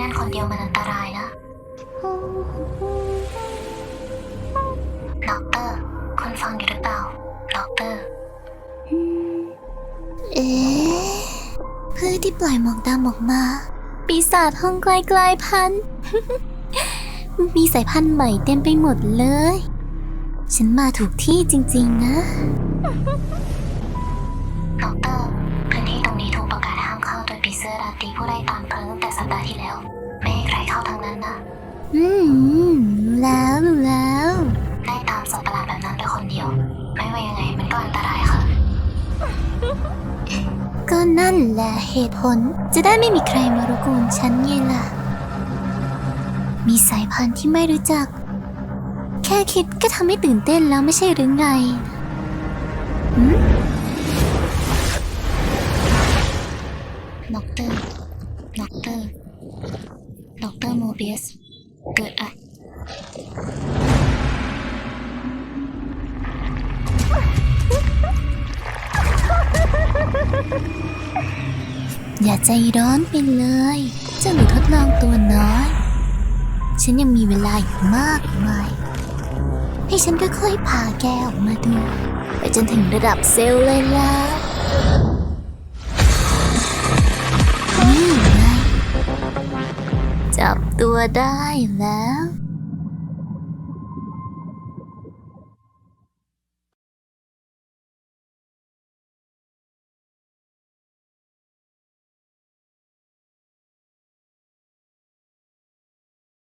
นั่นคนเดียวมันอันตรายนะด็อกเตอร์คุณฟังอยู่หรือเปล่าด็อกเตอร์ เอ๊ะพืชที่ปล่อยหมอกดำออกมา ปีศาจห้องไกลกลายพันธุ์มีสายพันธุ์ใหม่เต็มไปหมดเลย ฉันมาถูกที่จริง ๆ นะด็อกเตอร์ สื้อราตรีผู้ไล่ตามเพลิงตั้งแต่สัปดาห์ที่แล้ว ไม่ให้ใครเข้าทางนั้นนะอืมรู้แล้วรู้แล้วไล่ตามสัตว์ประหลาดแบบนั้นไปคนเดียว ไม่ว่ายังไงมันก็อันตรายค่ะ ก็นั่นแหละเหตุผล จะได้ไม่มีใครมารบกวนฉันไงล่ะ มีสายพันธุ์ที่ไม่รู้จัก แค่คิดก็ทำให้ตื่นเต้นแล้วไม่ใช่หรือไงหืม ด็อกเตอร์ ด็อกเตอร์ ด็อกเตอร์โมเบียส เกิดอะอย่าใจร้อนไปเลยเจ้าหนูทดลองตัวน้อย ฉันยังมีเวลาอีกมากมาย ให้ฉันค่อยๆพาแกออกมาดู ไปจนถึงระดับเซลล์เลยล่ะ ตัวได้แล้ว